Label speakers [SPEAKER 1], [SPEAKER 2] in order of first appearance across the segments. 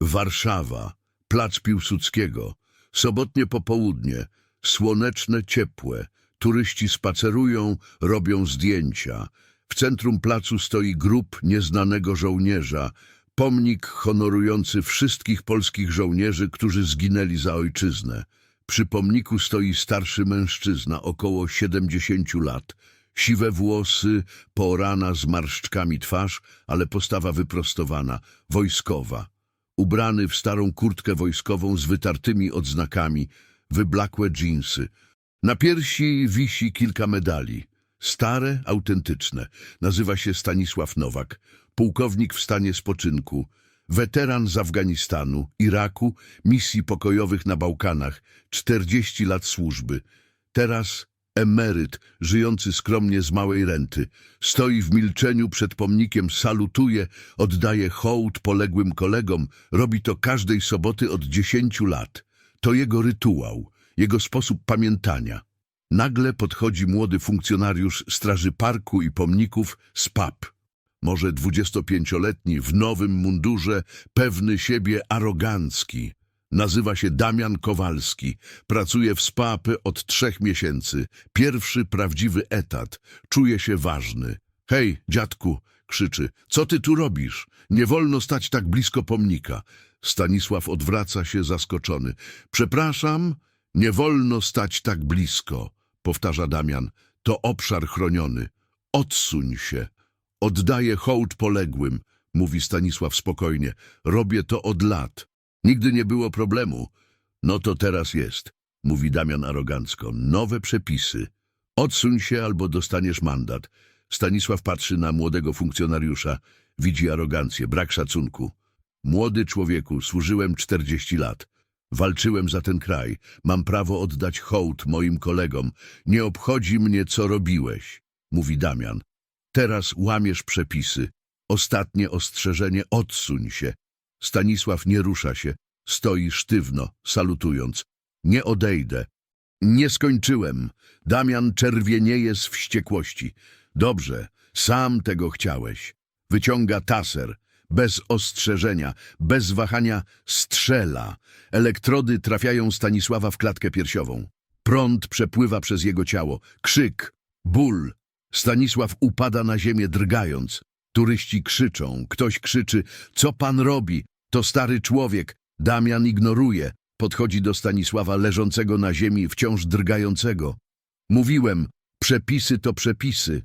[SPEAKER 1] Warszawa, plac Piłsudskiego, sobotnie popołudnie, słoneczne, ciepłe, turyści spacerują, robią zdjęcia. W centrum placu stoi grób nieznanego żołnierza, pomnik honorujący wszystkich polskich żołnierzy, którzy zginęli za ojczyznę. Przy pomniku stoi starszy mężczyzna, około 70 lat. Siwe włosy, porana z marszczkami twarz, ale postawa wyprostowana, wojskowa. Ubrany w starą kurtkę wojskową z wytartymi odznakami, wyblakłe dżinsy. Na piersi wisi kilka medali. Stare, autentyczne. Nazywa się Stanisław Nowak. Pułkownik w stanie spoczynku. Weteran z Afganistanu, Iraku, misji pokojowych na Bałkanach. 40 lat służby. Teraz emeryt, żyjący skromnie z małej renty. Stoi w milczeniu przed pomnikiem, salutuje, oddaje hołd poległym kolegom. Robi to każdej soboty od 10 lat. To jego rytuał, jego sposób pamiętania. Nagle podchodzi młody funkcjonariusz Straży Parku i Pomników z PAP. Może 25-letni, w nowym mundurze, pewny siebie, arogancki. Nazywa się Damian Kowalski. Pracuje w SPAP od trzech miesięcy. Pierwszy prawdziwy etat. Czuje się ważny. Hej, dziadku, krzyczy. Co ty tu robisz? Nie wolno stać tak blisko pomnika. Stanisław odwraca się zaskoczony. Przepraszam, nie wolno stać tak blisko, powtarza Damian. To obszar chroniony. Odsuń się. Oddaję hołd poległym, mówi Stanisław spokojnie. Robię to od lat. Nigdy nie było problemu. No to teraz jest, mówi Damian arogancko. Nowe przepisy. Odsuń się albo dostaniesz mandat. Stanisław patrzy na młodego funkcjonariusza. Widzi arogancję, brak szacunku. Młody człowieku, służyłem 40 lat. Walczyłem za ten kraj. Mam prawo oddać hołd moim kolegom. Nie obchodzi mnie, co robiłeś, mówi Damian. Teraz łamiesz przepisy. Ostatnie ostrzeżenie, odsuń się. Stanisław nie rusza się. Stoi sztywno, salutując. Nie odejdę. Nie skończyłem. Damian czerwienieje z wściekłości. Dobrze, sam tego chciałeś. Wyciąga taser. Bez ostrzeżenia, bez wahania strzela. Elektrody trafiają Stanisława w klatkę piersiową. Prąd przepływa przez jego ciało. Krzyk, ból. Stanisław upada na ziemię drgając. Turyści krzyczą. Ktoś krzyczy, co pan robi? To stary człowiek. Damian ignoruje. Podchodzi do Stanisława leżącego na ziemi, wciąż drgającego. Mówiłem, przepisy to przepisy.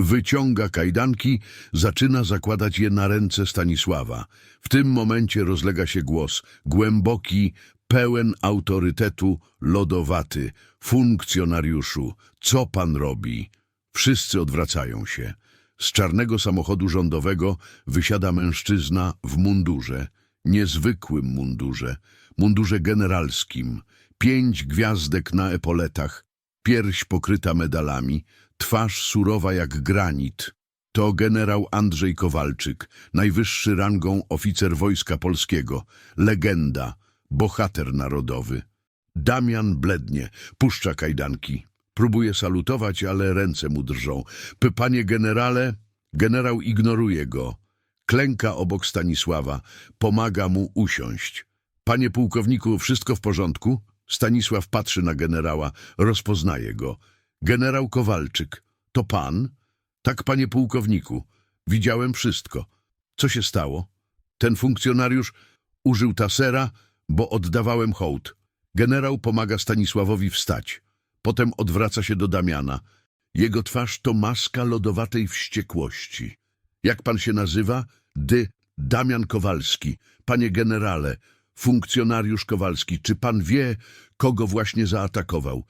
[SPEAKER 1] Wyciąga kajdanki, zaczyna zakładać je na ręce Stanisława. W tym momencie rozlega się głos, głęboki, pełen autorytetu, lodowaty. Funkcjonariuszu, co pan robi? Wszyscy odwracają się. Z czarnego samochodu rządowego wysiada mężczyzna w mundurze, niezwykłym mundurze, mundurze generalskim, pięć gwiazdek na epoletach, pierś pokryta medalami, twarz surowa jak granit. To generał Andrzej Kowalczyk, najwyższy rangą oficer Wojska Polskiego, legenda, bohater narodowy. Damian blednie, puszcza kajdanki. Próbuje salutować, ale ręce mu drżą. Panie generale, generał ignoruje go. Klęka obok Stanisława, pomaga mu usiąść. Panie pułkowniku, wszystko w porządku? Stanisław patrzy na generała, rozpoznaje go. Generał Kowalczyk, to pan? Tak, panie pułkowniku. Widziałem wszystko. Co się stało? Ten funkcjonariusz użył tasera, bo oddawałem hołd. Generał pomaga Stanisławowi wstać. Potem odwraca się do Damiana. Jego twarz to maska lodowatej wściekłości. Jak pan się nazywa? Dy Damian Kowalski. Panie generale, funkcjonariusz Kowalski, czy pan wie, kogo właśnie zaatakował?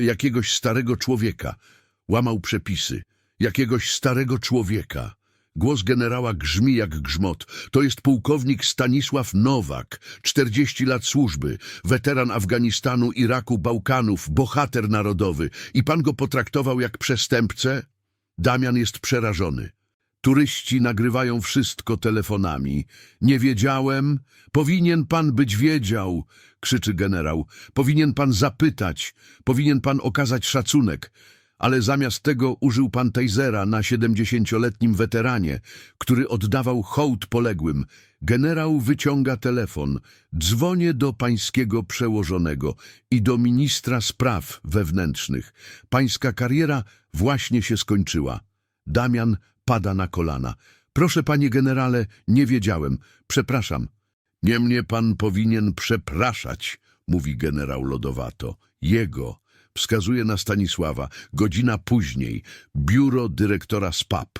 [SPEAKER 1] Jakiegoś starego człowieka. Łamał przepisy. Jakiegoś starego człowieka. Głos generała grzmi jak grzmot. To jest pułkownik Stanisław Nowak, 40 lat służby, weteran Afganistanu, Iraku, Bałkanów, bohater narodowy. I pan go potraktował jak przestępcę? Damian jest przerażony. Turyści nagrywają wszystko telefonami. Nie wiedziałem. Powinien pan być wiedział, krzyczy generał. Powinien pan zapytać. Powinien pan okazać szacunek. ale zamiast tego użył pan tasera na 70-letnim weteranie, który oddawał hołd poległym. Generał wyciąga telefon. Dzwonię do pańskiego przełożonego i do ministra spraw wewnętrznych. Pańska kariera właśnie się skończyła. Damian pada na kolana. Proszę, panie generale, nie wiedziałem. Przepraszam. Nie mnie pan powinien przepraszać, mówi generał lodowato. Jego. Wskazuje na Stanisława. Godzina później. Biuro dyrektora SPAP.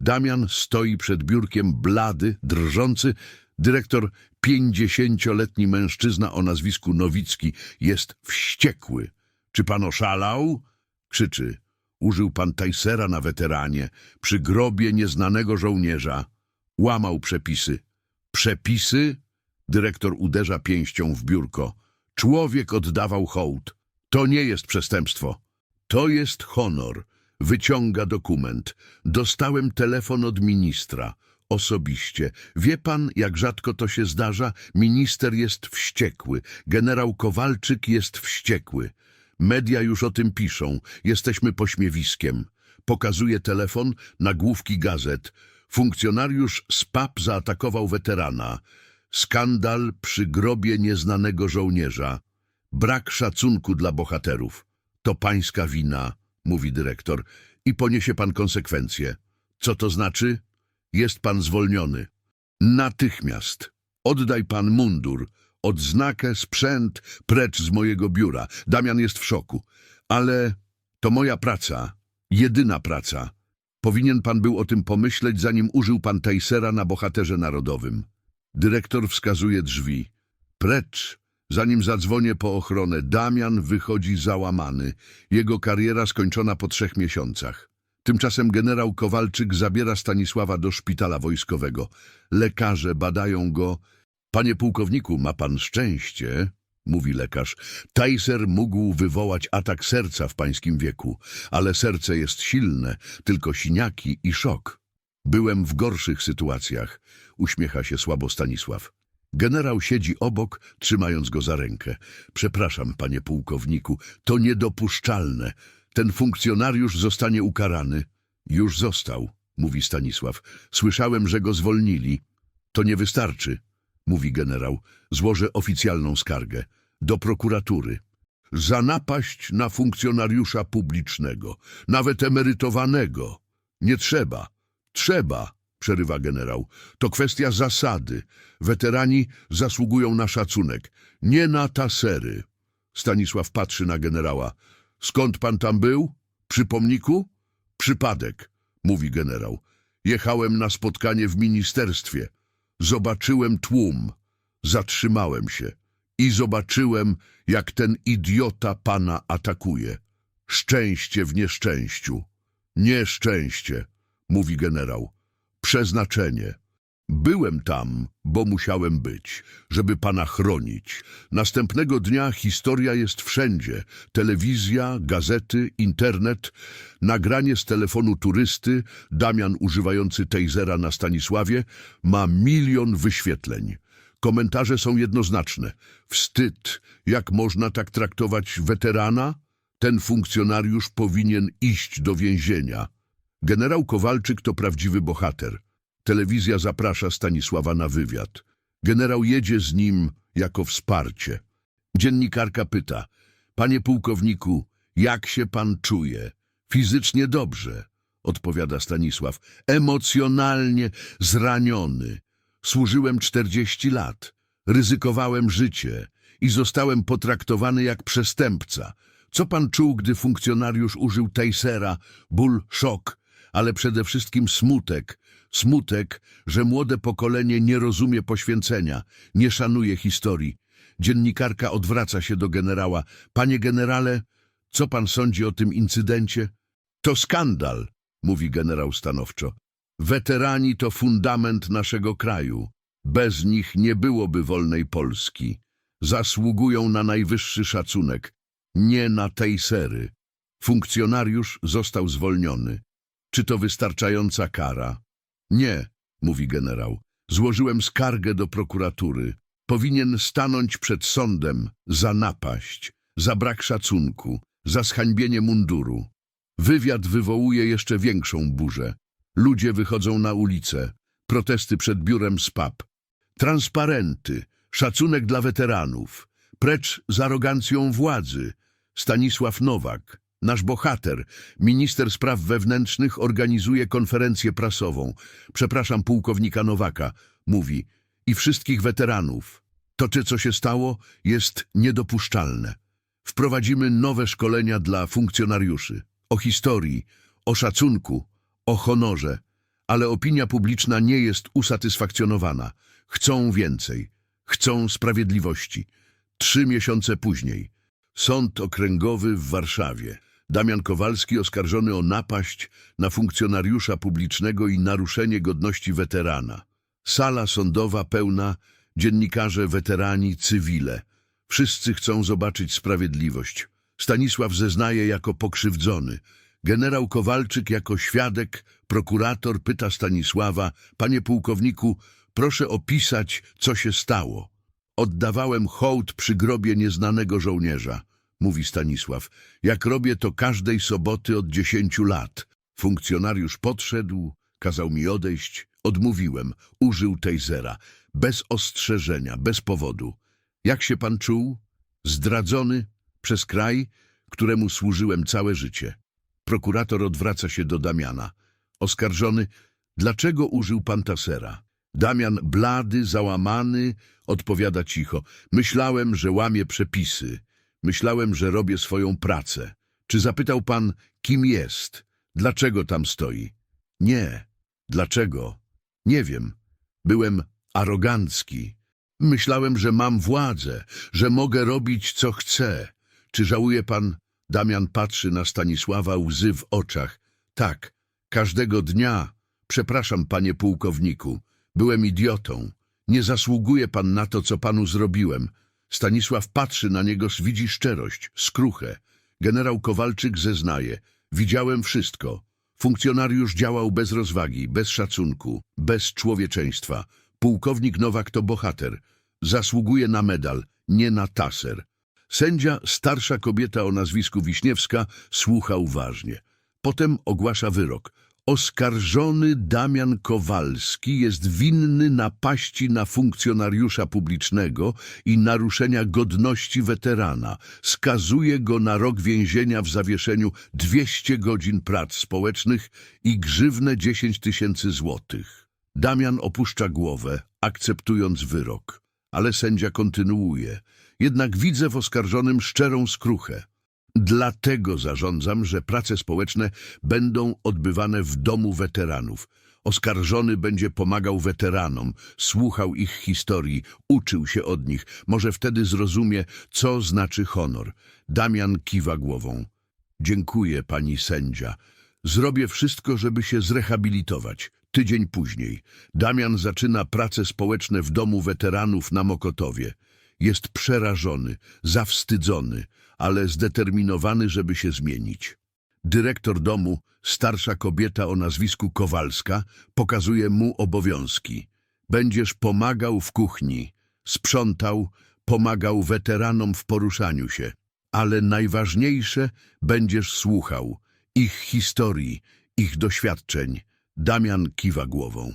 [SPEAKER 1] Damian stoi przed biurkiem blady, drżący. Dyrektor, pięćdziesięcioletni mężczyzna o nazwisku Nowicki, jest wściekły. Czy pan oszalał? Krzyczy. Użył pan tajsera na weteranie, przy grobie nieznanego żołnierza. Łamał przepisy. Przepisy? Dyrektor uderza pięścią w biurko. Człowiek oddawał hołd. To nie jest przestępstwo. To jest honor. Wyciąga dokument. Dostałem telefon od ministra. Osobiście. Wie pan, jak rzadko to się zdarza? Minister jest wściekły. Generał Kowalczyk jest wściekły. Media już o tym piszą. Jesteśmy pośmiewiskiem. Pokazuje telefon, nagłówki gazet. Funkcjonariusz SPAP zaatakował weterana. Skandal przy grobie nieznanego żołnierza. Brak szacunku dla bohaterów. To pańska wina, mówi dyrektor, i poniesie pan konsekwencje. Co to znaczy? Jest pan zwolniony. Natychmiast. Oddaj pan mundur, odznakę, sprzęt, precz z mojego biura. Damian jest w szoku. Ale to moja praca, jedyna praca. Powinien pan był o tym pomyśleć, zanim użył pan Tejsera na bohaterze narodowym. Dyrektor wskazuje drzwi. Precz, zanim zadzwonię po ochronę. Damian wychodzi załamany. Jego kariera skończona po trzech miesiącach. Tymczasem generał Kowalczyk zabiera Stanisława do szpitala wojskowego. Lekarze badają go. Panie pułkowniku, ma pan szczęście, mówi lekarz. Tajser mógł wywołać atak serca w pańskim wieku, ale serce jest silne, tylko siniaki i szok. Byłem w gorszych sytuacjach, uśmiecha się słabo Stanisław. Generał siedzi obok, trzymając go za rękę. Przepraszam, panie pułkowniku, to niedopuszczalne. Ten funkcjonariusz zostanie ukarany. Już został, mówi Stanisław. Słyszałem, że go zwolnili. To nie wystarczy, mówi generał. Złożę oficjalną skargę. Do prokuratury. Za napaść na funkcjonariusza publicznego, nawet emerytowanego. Nie trzeba. Trzeba, przerywa generał. To kwestia zasady. Weterani zasługują na szacunek. Nie na tasery. Stanisław patrzy na generała. Skąd pan tam był? Przy pomniku? Przypadek, mówi generał. Jechałem na spotkanie w ministerstwie. Zobaczyłem tłum. Zatrzymałem się. I zobaczyłem, jak ten idiota pana atakuje. Szczęście w nieszczęściu. Nieszczęście, mówi generał. Przeznaczenie. Byłem tam, bo musiałem być, żeby pana chronić. Następnego dnia historia jest wszędzie. Telewizja, gazety, internet, nagranie z telefonu turysty, Damian używający tasera na Stanisławie, ma milion wyświetleń. Komentarze są jednoznaczne. Wstyd, jak można tak traktować weterana? Ten funkcjonariusz powinien iść do więzienia. Generał Kowalczyk to prawdziwy bohater. Telewizja zaprasza Stanisława na wywiad. Generał jedzie z nim jako wsparcie. Dziennikarka pyta, panie pułkowniku, jak się pan czuje? Fizycznie dobrze, odpowiada Stanisław. Emocjonalnie zraniony. Służyłem 40 lat, ryzykowałem życie i zostałem potraktowany jak przestępca. Co pan czuł, gdy funkcjonariusz użył tasera? Ból, szok, ale przede wszystkim smutek. Smutek, że młode pokolenie nie rozumie poświęcenia, nie szanuje historii. Dziennikarka odwraca się do generała. Panie generale, co pan sądzi o tym incydencie? To skandal, mówi generał stanowczo. Weterani to fundament naszego kraju. Bez nich nie byłoby wolnej Polski. Zasługują na najwyższy szacunek, nie na tejsery. Funkcjonariusz został zwolniony. Czy to wystarczająca kara? Nie, mówi generał. Złożyłem skargę do prokuratury. Powinien stanąć przed sądem za napaść, za brak szacunku, za zhańbienie munduru. Wywiad wywołuje jeszcze większą burzę. Ludzie wychodzą na ulicę. Protesty przed biurem SPAP. Transparenty. Szacunek dla weteranów. Precz z arogancją władzy. Stanisław Nowak, nasz bohater, minister spraw wewnętrznych, organizuje konferencję prasową. Przepraszam pułkownika Nowaka, mówi, i wszystkich weteranów. To, czy co się stało, jest niedopuszczalne. Wprowadzimy nowe szkolenia dla funkcjonariuszy. O historii, o szacunku, o honorze. Ale opinia publiczna nie jest usatysfakcjonowana. Chcą więcej. Chcą sprawiedliwości. Trzy miesiące później. Sąd Okręgowy w Warszawie. Damian Kowalski oskarżony o napaść na funkcjonariusza publicznego i naruszenie godności weterana. Sala sądowa pełna, dziennikarze, weterani, cywile. Wszyscy chcą zobaczyć sprawiedliwość. Stanisław zeznaje jako pokrzywdzony. Generał Kowalczyk jako świadek, prokurator pyta Stanisława, panie pułkowniku, proszę opisać, co się stało. Oddawałem hołd przy grobie nieznanego żołnierza, mówi Stanisław. Jak robię to każdej soboty od dziesięciu lat. Funkcjonariusz podszedł, kazał mi odejść. Odmówiłem, użył tasera. Bez ostrzeżenia, bez powodu. Jak się pan czuł? Zdradzony przez kraj, któremu służyłem całe życie. Prokurator odwraca się do Damiana. Oskarżony, dlaczego użył pan tasera? Damian, blady, załamany, odpowiada cicho. Myślałem, że łamię przepisy. Myślałem, że robię swoją pracę. Czy zapytał pan, kim jest? Dlaczego tam stoi? Nie. Dlaczego? Nie wiem. Byłem arogancki. Myślałem, że mam władzę, że mogę robić, co chcę. Czy żałuje pan? Damian patrzy na Stanisława, łzy w oczach. Tak, każdego dnia. Przepraszam, panie pułkowniku. Byłem idiotą. Nie zasługuje pan na to, co panu zrobiłem. Stanisław patrzy na niego, widzi szczerość, skruchę. Generał Kowalczyk zeznaje. Widziałem wszystko. Funkcjonariusz działał bez rozwagi, bez szacunku, bez człowieczeństwa. Pułkownik Nowak to bohater. Zasługuje na medal, nie na taser. Sędzia, starsza kobieta o nazwisku Wiśniewska, słucha uważnie. Potem ogłasza wyrok. Oskarżony Damian Kowalski jest winny napaści na funkcjonariusza publicznego i naruszenia godności weterana. Skazuje go na rok więzienia w zawieszeniu 200 godzin prac społecznych i grzywnę 10 tysięcy złotych. Damian opuszcza głowę, akceptując wyrok. Ale sędzia kontynuuje. Jednak widzę w oskarżonym szczerą skruchę. Dlatego zarządzam, że prace społeczne będą odbywane w domu weteranów. Oskarżony będzie pomagał weteranom, słuchał ich historii, uczył się od nich. Może wtedy zrozumie, co znaczy honor. Damian kiwa głową. Dziękuję, pani sędzia. Zrobię wszystko, żeby się zrehabilitować. Tydzień później Damian zaczyna prace społeczne w domu weteranów na Mokotowie. Jest przerażony, zawstydzony, ale zdeterminowany, żeby się zmienić. Dyrektor domu, starsza kobieta o nazwisku Kowalska, pokazuje mu obowiązki. Będziesz pomagał w kuchni, sprzątał, pomagał weteranom w poruszaniu się, ale najważniejsze będziesz słuchał ich historii, ich doświadczeń. Damian kiwa głową.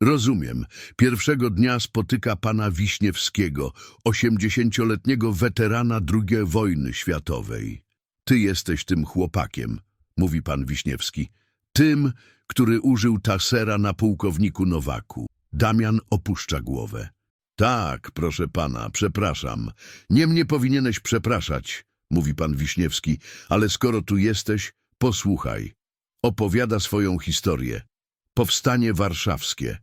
[SPEAKER 1] Rozumiem. Pierwszego dnia spotyka pana Wiśniewskiego, osiemdziesięcioletniego weterana II wojny światowej. Ty jesteś tym chłopakiem, mówi pan Wiśniewski. Tym, który użył tasera na pułkowniku Nowaku. Damian opuszcza głowę. Tak, proszę pana, przepraszam. Nie mnie powinieneś przepraszać, mówi pan Wiśniewski, ale skoro tu jesteś, posłuchaj. Opowiada swoją historię. Powstanie warszawskie.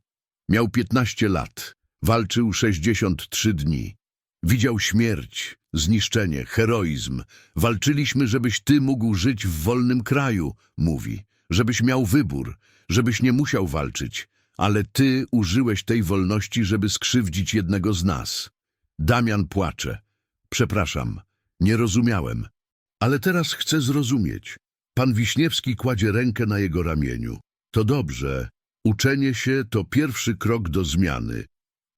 [SPEAKER 1] Miał 15 lat. Walczył 63 dni. Widział śmierć, zniszczenie, heroizm. Walczyliśmy, żebyś ty mógł żyć w wolnym kraju, mówi. Żebyś miał wybór, żebyś nie musiał walczyć. Ale ty użyłeś tej wolności, żeby skrzywdzić jednego z nas. Damian płacze. Przepraszam, nie rozumiałem. Ale teraz chcę zrozumieć. Pan Wiśniewski kładzie rękę na jego ramieniu. To dobrze. Uczenie się to pierwszy krok do zmiany.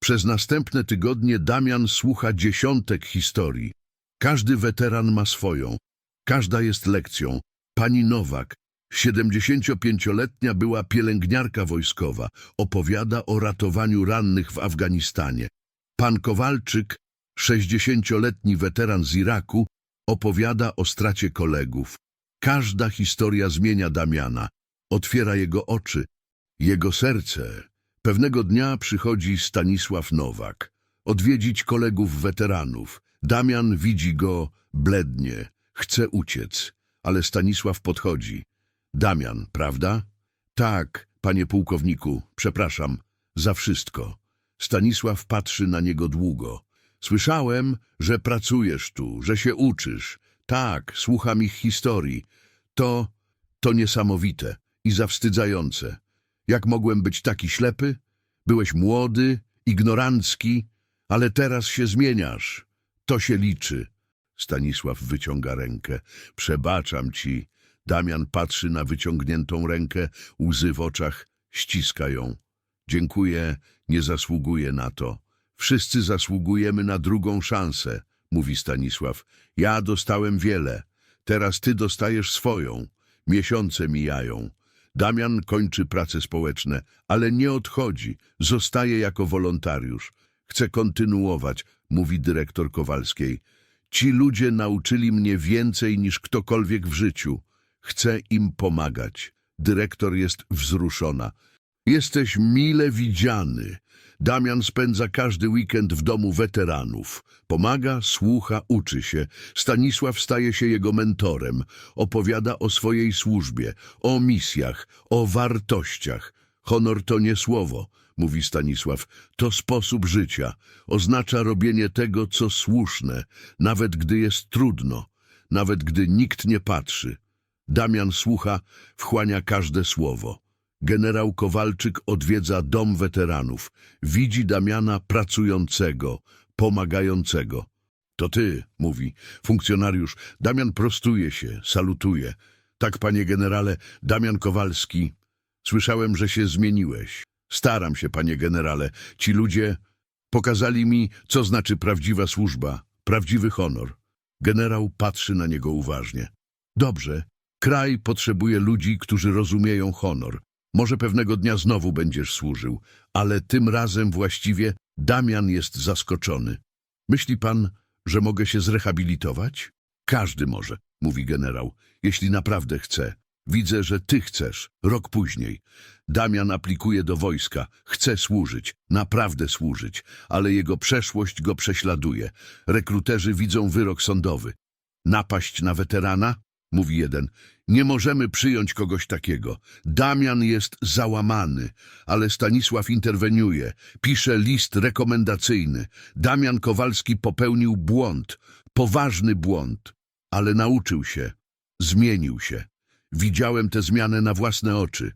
[SPEAKER 1] Przez następne tygodnie Damian słucha dziesiątek historii. Każdy weteran ma swoją. Każda jest lekcją. Pani Nowak, 75-letnia była pielęgniarka wojskowa. Opowiada o ratowaniu rannych w Afganistanie. Pan Kowalczyk, 60-letni weteran z Iraku, opowiada o stracie kolegów. Każda historia zmienia Damiana, otwiera jego oczy, jego serce. Pewnego dnia przychodzi Stanisław Nowak, odwiedzić kolegów weteranów. Damian widzi go, blednie, chce uciec, ale Stanisław podchodzi. Damian, prawda? Tak, panie pułkowniku, przepraszam, za wszystko. Stanisław patrzy na niego długo. Słyszałem, że pracujesz tu, że się uczysz. Tak, słucham ich historii. To, to niesamowite i zawstydzające. Jak mogłem być taki ślepy? Byłeś młody, ignorancki, ale teraz się zmieniasz. To się liczy. Stanisław wyciąga rękę. Przebaczam ci. Damian patrzy na wyciągniętą rękę, łzy w oczach, ściska ją. Dziękuję, nie zasługuję na to. Wszyscy zasługujemy na drugą szansę, mówi Stanisław. Ja dostałem wiele. Teraz ty dostajesz swoją. Miesiące mijają. Damian kończy prace społeczne, ale nie odchodzi. Zostaje jako wolontariusz. Chce kontynuować, mówi dyrektor Kowalskiej. Ci ludzie nauczyli mnie więcej niż ktokolwiek w życiu. Chcę im pomagać. Dyrektor jest wzruszona. Jesteś mile widziany. Damian spędza każdy weekend w domu weteranów. Pomaga, słucha, uczy się. Stanisław staje się jego mentorem. Opowiada o swojej służbie, o misjach, o wartościach. Honor to nie słowo, mówi Stanisław. To sposób życia. Oznacza robienie tego, co słuszne, nawet gdy jest trudno, nawet gdy nikt nie patrzy. Damian słucha, wchłania każde słowo. Generał Kowalczyk odwiedza dom weteranów. Widzi Damiana pracującego, pomagającego. To ty, mówi funkcjonariusz. Damian prostuje się, salutuje. Tak, panie generale, Damian Kowalski. Słyszałem, że się zmieniłeś. Staram się, panie generale. Ci ludzie pokazali mi, co znaczy prawdziwa służba, prawdziwy honor. Generał patrzy na niego uważnie. Dobrze, kraj potrzebuje ludzi, którzy rozumieją honor. Może pewnego dnia znowu będziesz służył, ale tym razem właściwie Damian jest zaskoczony. Myśli pan, że mogę się zrehabilitować? Każdy może, mówi generał, jeśli naprawdę chce. Widzę, że ty chcesz. Rok później. Damian aplikuje do wojska. Chce służyć. Naprawdę służyć. Ale jego przeszłość go prześladuje. Rekruterzy widzą wyrok sądowy. Napaść na weterana? Mówi jeden. Nie możemy przyjąć kogoś takiego. Damian jest załamany, ale Stanisław interweniuje. Pisze list rekomendacyjny. Damian Kowalski popełnił błąd. Poważny błąd. Ale nauczył się. Zmienił się. Widziałem tę zmianę na własne oczy.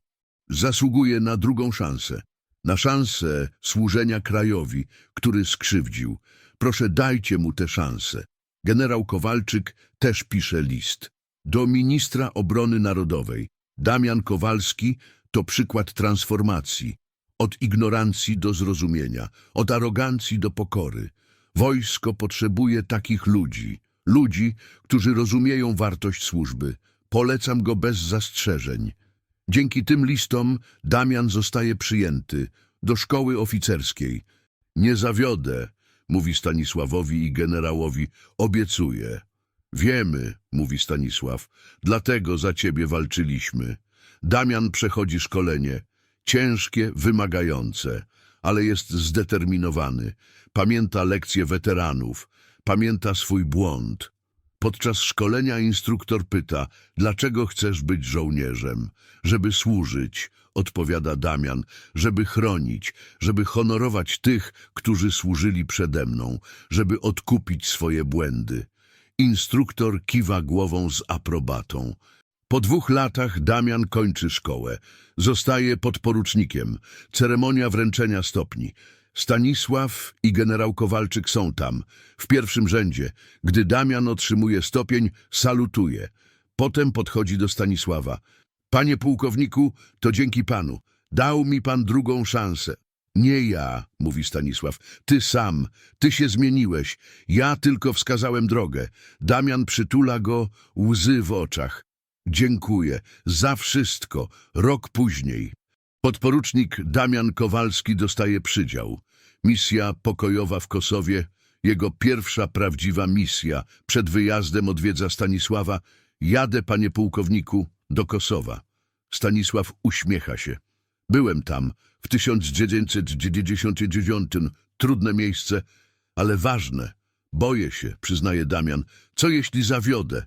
[SPEAKER 1] Zasługuje na drugą szansę. Na szansę służenia krajowi, który skrzywdził. Proszę dajcie mu tę szansę. Generał Kowalczyk też pisze list. Do ministra obrony narodowej. Damian Kowalski to przykład transformacji. Od ignorancji do zrozumienia, od arogancji do pokory. Wojsko potrzebuje takich ludzi. Ludzi, którzy rozumieją wartość służby. Polecam go bez zastrzeżeń. Dzięki tym listom Damian zostaje przyjęty do szkoły oficerskiej. Nie zawiodę, mówi Stanisławowi i generałowi, obiecuję. Wiemy, mówi Stanisław, dlatego za ciebie walczyliśmy. Damian przechodzi szkolenie. Ciężkie, wymagające, ale jest zdeterminowany. Pamięta lekcje weteranów, pamięta swój błąd. Podczas szkolenia instruktor pyta, dlaczego chcesz być żołnierzem? Żeby służyć, odpowiada Damian, żeby chronić, żeby honorować tych, którzy służyli przede mną, żeby odkupić swoje błędy. Instruktor kiwa głową z aprobatą. Po dwóch latach Damian kończy szkołę. Zostaje podporucznikiem. Ceremonia wręczenia stopni. Stanisław i generał Kowalczyk są tam, w pierwszym rzędzie. Gdy Damian otrzymuje stopień, salutuje. Potem podchodzi do Stanisława. Panie pułkowniku, to dzięki panu. Dał mi pan drugą szansę. Nie ja, mówi Stanisław. Ty sam, ty się zmieniłeś. Ja tylko wskazałem drogę. Damian przytula go, łzy w oczach. Dziękuję za wszystko. Rok później. Podporucznik Damian Kowalski dostaje przydział. Misja pokojowa w Kosowie, jego pierwsza prawdziwa misja. Przed wyjazdem odwiedza Stanisława. Jadę, panie pułkowniku, do Kosowa. Stanisław uśmiecha się. Byłem tam w 1999. Trudne miejsce, ale ważne. Boję się, przyznaje Damian. Co jeśli zawiodę?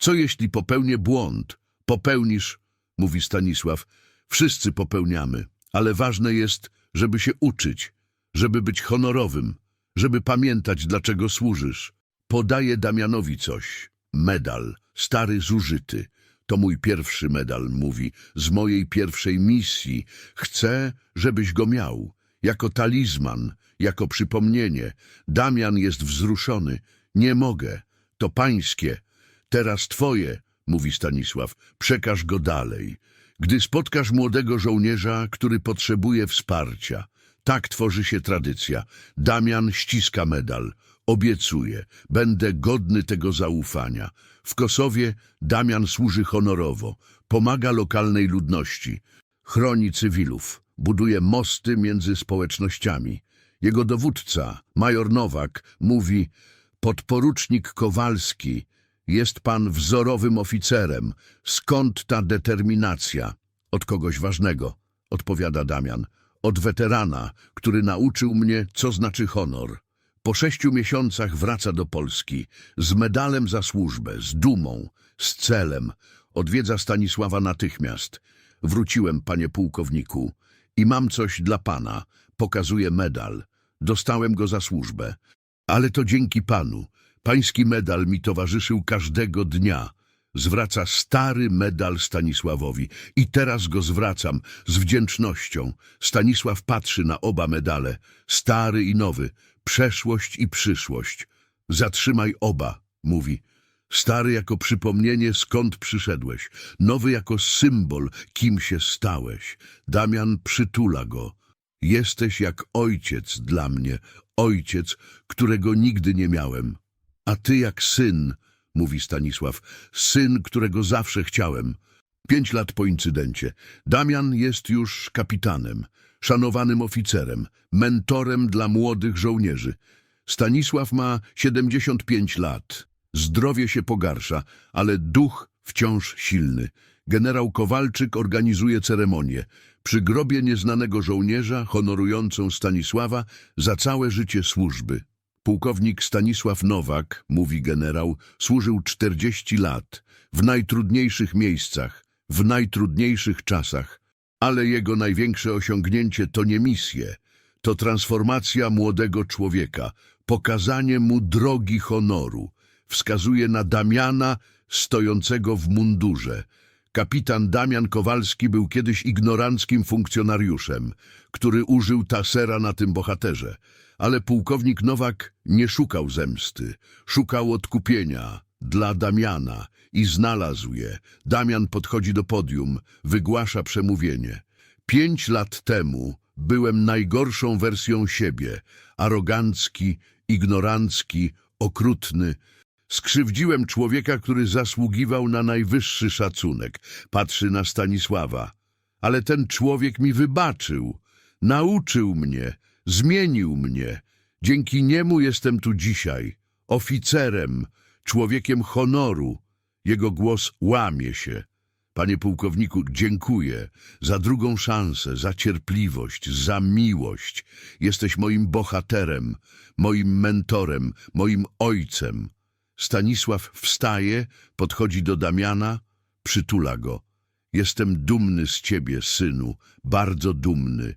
[SPEAKER 1] Co jeśli popełnię błąd? Popełnisz, mówi Stanisław. Wszyscy popełniamy, ale ważne jest, żeby się uczyć, żeby być honorowym, żeby pamiętać, dlaczego służysz. Podaje Damianowi coś. Medal, stary zużyty. To mój pierwszy medal, mówi, z mojej pierwszej misji. Chcę, żebyś go miał. Jako talizman, jako przypomnienie. Damian jest wzruszony. Nie mogę. To pańskie. Teraz twoje, mówi Stanisław. Przekaż go dalej. Gdy spotkasz młodego żołnierza, który potrzebuje wsparcia. Tak tworzy się tradycja. Damian ściska medal. Obiecuje, będę godny tego zaufania. W Kosowie Damian służy honorowo, pomaga lokalnej ludności, chroni cywilów, buduje mosty między społecznościami. Jego dowódca, major Nowak, mówi, podporucznik Kowalski, jest pan wzorowym oficerem. Skąd ta determinacja? Od kogoś ważnego, odpowiada Damian. Od weterana, który nauczył mnie, co znaczy honor. Po sześciu miesiącach wraca do Polski z medalem za służbę, z dumą, z celem. Odwiedza Stanisława natychmiast. Wróciłem, panie pułkowniku, i mam coś dla pana. Pokazuje medal. Dostałem go za służbę. Ale to dzięki panu. Pański medal mi towarzyszył każdego dnia. Zwraca stary medal Stanisławowi i teraz go zwracam z wdzięcznością. Stanisław patrzy na oba medale, stary i nowy, przeszłość i przyszłość. Zatrzymaj oba, mówi. Stary jako przypomnienie, skąd przyszedłeś. Nowy jako symbol, kim się stałeś. Damian przytula go. Jesteś jak ojciec dla mnie, ojciec, którego nigdy nie miałem. A ty jak syn, mówi Stanisław, syn, którego zawsze chciałem. Pięć lat po incydencie. Damian jest już kapitanem, szanowanym oficerem, mentorem dla młodych żołnierzy. Stanisław ma 75 lat. Zdrowie się pogarsza, ale duch wciąż silny. Generał Kowalczyk organizuje ceremonię. Przy grobie nieznanego żołnierza, honorującą Stanisława za całe życie służby. Pułkownik Stanisław Nowak, mówi generał, służył 40 lat, w najtrudniejszych miejscach, w najtrudniejszych czasach, ale jego największe osiągnięcie to nie misje, to transformacja młodego człowieka, pokazanie mu drogi honoru. Wskazuje na Damiana stojącego w mundurze. Kapitan Damian Kowalski był kiedyś ignoranckim funkcjonariuszem, który użył tasera na tym bohaterze. Ale pułkownik Nowak nie szukał zemsty, szukał odkupienia dla Damiana i znalazł je. Damian podchodzi do podium, wygłasza przemówienie. Pięć lat temu byłem najgorszą wersją siebie, arogancki, ignorancki, okrutny. Skrzywdziłem człowieka, który zasługiwał na najwyższy szacunek. Patrzy na Stanisława. Ale ten człowiek mi wybaczył, nauczył mnie, zmienił mnie. Dzięki niemu jestem tu dzisiaj, oficerem, człowiekiem honoru. Jego głos łamie się. Panie pułkowniku, dziękuję za drugą szansę, za cierpliwość, za miłość. Jesteś moim bohaterem, moim mentorem, moim ojcem. Stanisław wstaje, podchodzi do Damiana, przytula go. Jestem dumny z ciebie, synu, bardzo dumny.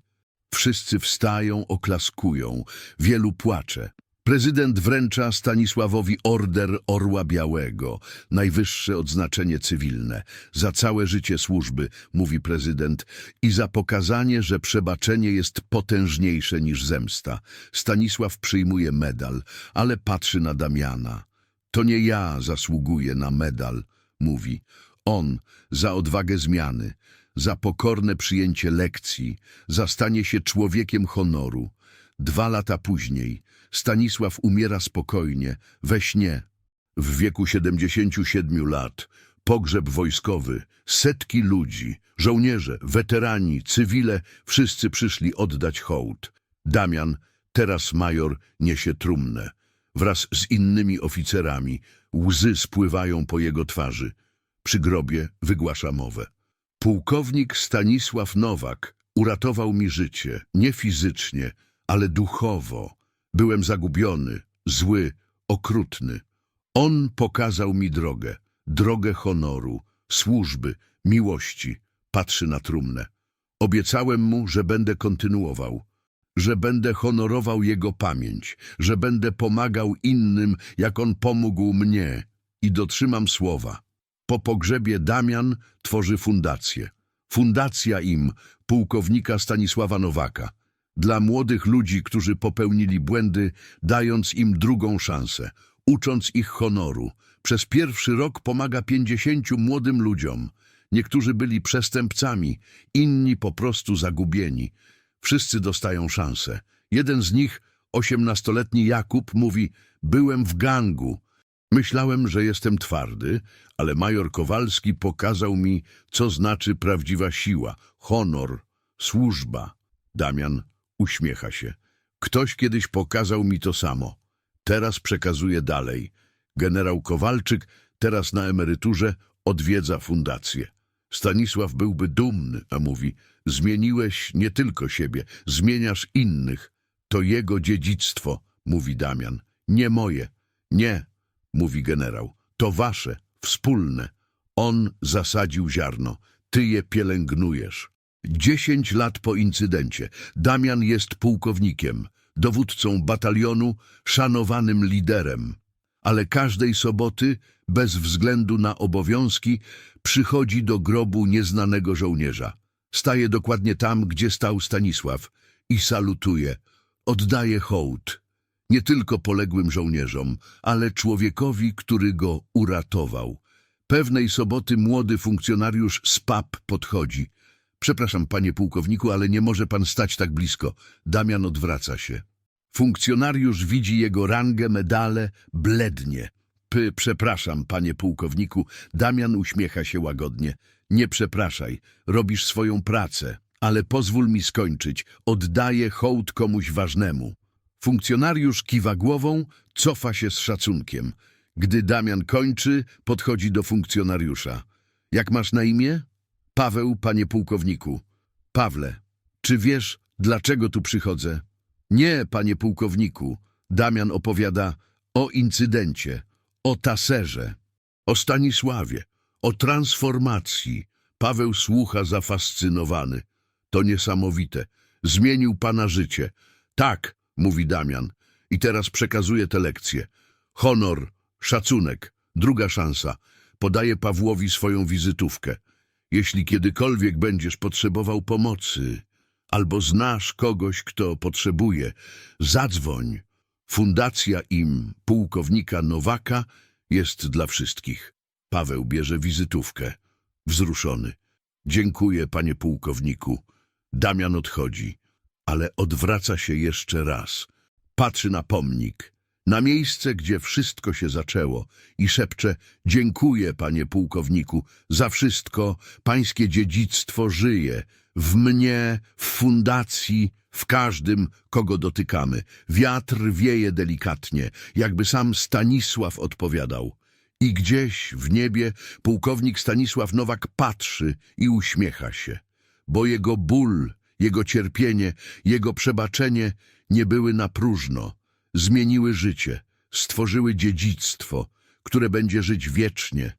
[SPEAKER 1] Wszyscy wstają, oklaskują, wielu płacze. Prezydent wręcza Stanisławowi Order Orła Białego, najwyższe odznaczenie cywilne, za całe życie służby, mówi prezydent, i za pokazanie, że przebaczenie jest potężniejsze niż zemsta. Stanisław przyjmuje medal, ale patrzy na Damiana. To nie ja zasługuję na medal, mówi. On za odwagę zmiany, za pokorne przyjęcie lekcji, za stanie się człowiekiem honoru. Dwa lata później Stanisław umiera spokojnie, we śnie. W wieku 77 lat Pogrzeb wojskowy, setki ludzi, żołnierze, weterani, cywile, wszyscy przyszli oddać hołd. Damian, teraz major, niesie trumnę. Wraz z innymi oficerami łzy spływają po jego twarzy. Przy grobie wygłasza mowę. Pułkownik Stanisław Nowak uratował mi życie, nie fizycznie, ale duchowo. Byłem zagubiony, zły, okrutny. On pokazał mi drogę, drogę honoru, służby, miłości. Patrzy na trumnę. Obiecałem mu, że będę kontynuował, że będę honorował jego pamięć, że będę pomagał innym, jak on pomógł mnie i dotrzymam słowa. Po pogrzebie Damian tworzy fundację. Fundacja im pułkownika Stanisława Nowaka. Dla młodych ludzi, którzy popełnili błędy, dając im drugą szansę, ucząc ich honoru. Przez pierwszy rok pomaga pięćdziesięciu młodym ludziom. Niektórzy byli przestępcami, inni po prostu zagubieni. Wszyscy dostają szansę. Jeden z nich, osiemnastoletni Jakub, mówi: Byłem w gangu. Myślałem, że jestem twardy, ale major Kowalski pokazał mi, co znaczy prawdziwa siła, honor, służba. Damian uśmiecha się. Ktoś kiedyś pokazał mi to samo. Teraz przekazuje dalej. Generał Kowalczyk, teraz na emeryturze, odwiedza fundację. Stanisław byłby dumny, a mówi, zmieniłeś nie tylko siebie, zmieniasz innych. To jego dziedzictwo, mówi Damian. Nie moje. Nie, mówi generał. To wasze, wspólne. On zasadził ziarno, ty je pielęgnujesz. Dziesięć lat po incydencie Damian jest pułkownikiem, dowódcą batalionu, szanowanym liderem. Ale każdej soboty, bez względu na obowiązki, przychodzi do grobu nieznanego żołnierza. Staje dokładnie tam, gdzie stał Stanisław i salutuje. Oddaje hołd. Nie tylko poległym żołnierzom, ale człowiekowi, który go uratował. Pewnej soboty młody funkcjonariusz z PAP podchodzi. Przepraszam, panie pułkowniku, ale nie może pan stać tak blisko. Damian odwraca się. Funkcjonariusz widzi jego rangę, medale, blednie. Py, przepraszam, panie pułkowniku. Damian uśmiecha się łagodnie. Nie przepraszaj, robisz swoją pracę, ale pozwól mi skończyć. Oddaję hołd komuś ważnemu. Funkcjonariusz kiwa głową, cofa się z szacunkiem. Gdy Damian kończy, podchodzi do funkcjonariusza. Jak masz na imię? Paweł, panie pułkowniku. Pawle, czy wiesz, dlaczego tu przychodzę? Nie, panie pułkowniku. Damian opowiada o incydencie, o taserze, o Stanisławie, o transformacji. Paweł słucha zafascynowany. To niesamowite. Zmienił pana życie. Tak, mówi Damian. I teraz przekazuje tę lekcję. Honor, szacunek, druga szansa. Podaje Pawłowi swoją wizytówkę. Jeśli kiedykolwiek będziesz potrzebował pomocy, albo znasz kogoś, kto potrzebuje, zadzwoń. Fundacja im pułkownika Nowaka jest dla wszystkich. Paweł bierze wizytówkę. Wzruszony. Dziękuję, panie pułkowniku. Damian odchodzi, ale odwraca się jeszcze raz. Patrzy na pomnik, na miejsce, gdzie wszystko się zaczęło i szepcze Dziękuję, panie pułkowniku, za wszystko, pańskie dziedzictwo żyje, w mnie, w fundacji, w każdym, kogo dotykamy. Wiatr wieje delikatnie, jakby sam Stanisław odpowiadał. I gdzieś w niebie pułkownik Stanisław Nowak patrzy i uśmiecha się, bo jego ból, jego cierpienie, jego przebaczenie nie były na próżno, zmieniły życie, stworzyły dziedzictwo, które będzie żyć wiecznie